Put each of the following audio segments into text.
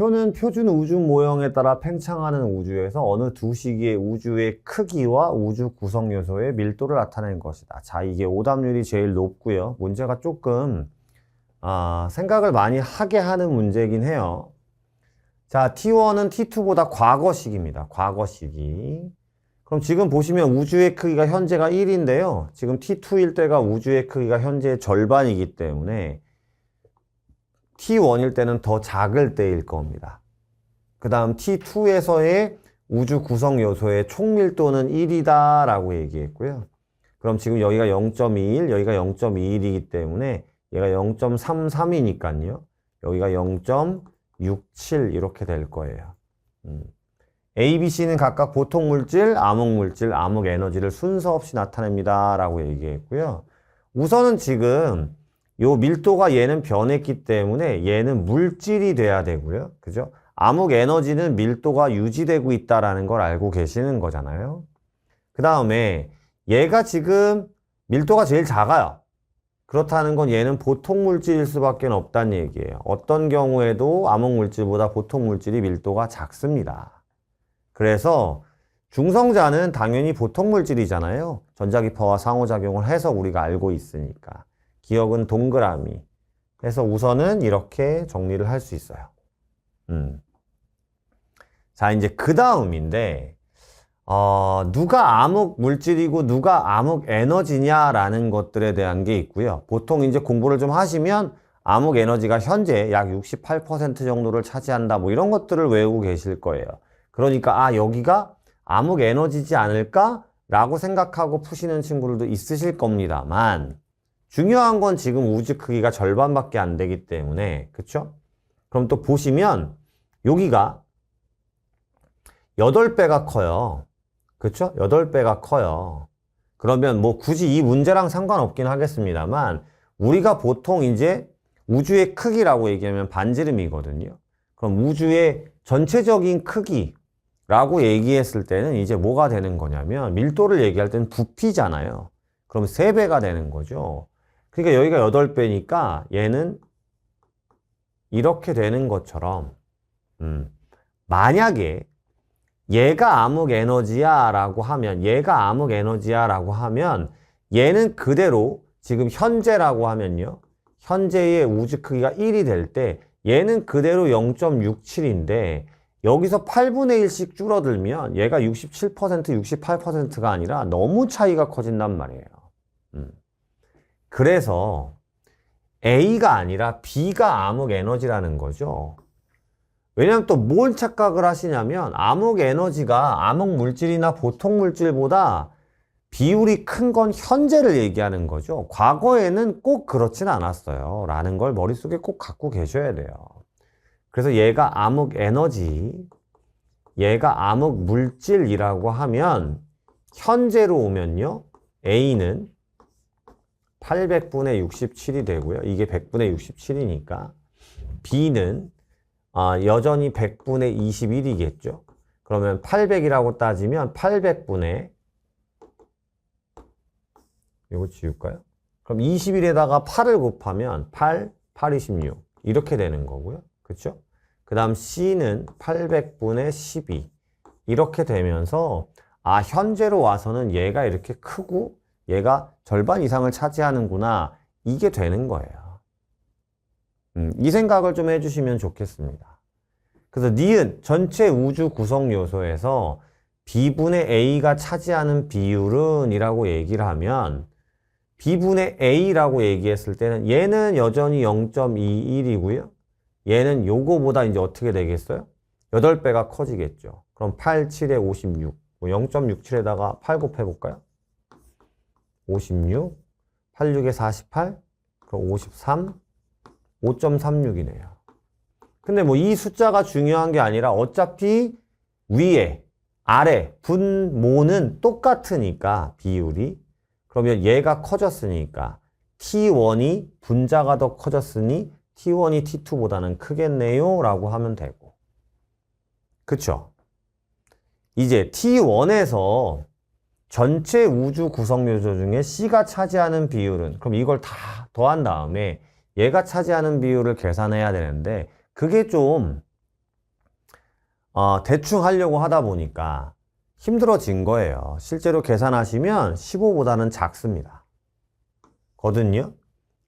표는 표준 우주 모형에 따라 팽창하는 우주에서 어느 두 시기의 우주의 크기와 우주 구성 요소의 밀도를 나타낸 것이다. 자, 이게 오답률이 제일 높고요. 문제가 조금 아, 생각을 많이 하게 하는 문제이긴 해요. 자, T1은 T2보다 과거식입니다. 과거식이. 그럼 지금 보시면 우주의 크기가 현재가 1인데요. 지금 T2일 때가 우주의 크기가 현재의 절반이기 때문에 T1일 때는 더 작을 때일 겁니다. 그 다음 T2에서의 우주 구성 요소의 총밀도는 1이다 라고 얘기했고요. 그럼 지금 여기가 0.21, 여기가 0.21이기 때문에 얘가 0.33이니까요. 여기가 0.67 이렇게 될 거예요. 음. A, B, C는 각각 보통 물질, 암흑 물질, 암흑 에너지를 순서 없이 나타냅니다. 라고 얘기했고요. 우선은 지금 요 밀도가 얘는 변했기 때문에 얘는 물질이 돼야 되고요. 그죠? 암흑 에너지는 밀도가 유지되고 있다라는 걸 알고 계시는 거잖아요. 그 다음에 얘가 지금 밀도가 제일 작아요. 그렇다는 건 얘는 보통 물질일 수밖에 없다는 얘기예요. 어떤 경우에도 암흑 물질보다 보통 물질이 밀도가 작습니다. 그래서 중성자는 당연히 보통 물질이잖아요. 전자기파와 상호작용을 해서 우리가 알고 있으니까. 기억은 동그라미. 해서 우선은 이렇게 정리를 할 수 있어요. 음. 자, 이제 그 다음인데, 어, 누가 암흑 물질이고 누가 암흑 에너지냐라는 것들에 대한 게 있고요. 보통 이제 공부를 좀 하시면 암흑 에너지가 현재 약 68% 정도를 차지한다. 뭐 이런 것들을 외우고 계실 거예요. 그러니까, 아, 여기가 암흑 에너지지 않을까? 라고 생각하고 푸시는 친구들도 있으실 겁니다만, 중요한 건 지금 우주 크기가 절반밖에 안 되기 때문에, 그쵸? 그럼 또 보시면, 여기가 8배가 커요. 그쵸? 8배가 커요. 그러면 뭐 굳이 이 문제랑 상관없긴 하겠습니다만, 우리가 보통 이제 우주의 크기라고 얘기하면 반지름이거든요. 그럼 우주의 전체적인 크기라고 얘기했을 때는 이제 뭐가 되는 거냐면, 밀도를 얘기할 때는 부피잖아요. 그럼 3배가 되는 거죠. 그러니까 여기가 8배니까 얘는 이렇게 되는 것처럼, 음, 만약에 얘가 암흑 에너지야 라고 하면, 얘가 암흑 에너지야 라고 하면, 얘는 그대로 지금 현재라고 하면요. 현재의 우주 크기가 1이 될 때, 얘는 그대로 0.67인데, 여기서 8분의 1씩 줄어들면 얘가 67%, 68%가 아니라 너무 차이가 커진단 말이에요. 음. 그래서 A가 아니라 B가 암흑 에너지라는 거죠. 왜냐하면 또뭘 착각을 하시냐면 암흑 에너지가 암흑 물질이나 보통 물질보다 비율이 큰 건 현재를 얘기하는 거죠. 과거에는 꼭 그렇진 않았어요. 라는 걸 머릿속에 꼭 갖고 계셔야 돼요. 그래서 얘가 암흑 에너지, 얘가 암흑 물질이라고 하면 현재로 오면요. A는 800분의 67이 되고요. 이게 100분의 67이니까 B는 아, 여전히 100분의 21이겠죠. 그러면 800이라고 따지면 800분의 이거 지울까요? 그럼 21에다가 8을 곱하면 8, 8, 26 이렇게 되는 거고요. 그렇죠? 그 다음 C는 800분의 12 이렇게 되면서 아 현재로 와서는 얘가 이렇게 크고 얘가 절반 이상을 차지하는구나 이게 되는 거예요. 음, 이 생각을 좀 해주시면 좋겠습니다. 그래서 니은 전체 우주 구성 요소에서 B분의 A가 차지하는 비율은 이라고 얘기를 하면 B분의 A라고 얘기했을 때는 얘는 여전히 0.21이고요. 얘는 요거보다 이제 어떻게 되겠어요? 8배가 커지겠죠. 그럼 8, 7에 56. 0.67에다가 8 곱해볼까요? 56, 86에 48, 그럼 53, 5.36이네요. 근데 뭐 이 숫자가 중요한 게 아니라 어차피 위에, 아래, 분모는 똑같으니까 비율이. 그러면 얘가 커졌으니까 T1이 분자가 더 커졌으니 T1이 T2보다는 크겠네요 라고 하면 되고. 그쵸? 이제 T1에서 전체 우주 구성 요소 중에 C가 차지하는 비율은 그럼 이걸 다 더한 다음에 얘가 차지하는 비율을 계산해야 되는데 그게 좀 어, 대충 하려고 하다 보니까 힘들어진 거예요. 실제로 계산하시면 15보다는 작습니다. 거든요.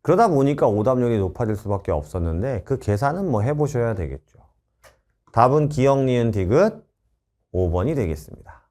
그러다 보니까 오답률이 높아질 수밖에 없었는데 그 계산은 뭐 해보셔야 되겠죠. 답은 기억, 니은, 디귿 5번이 되겠습니다.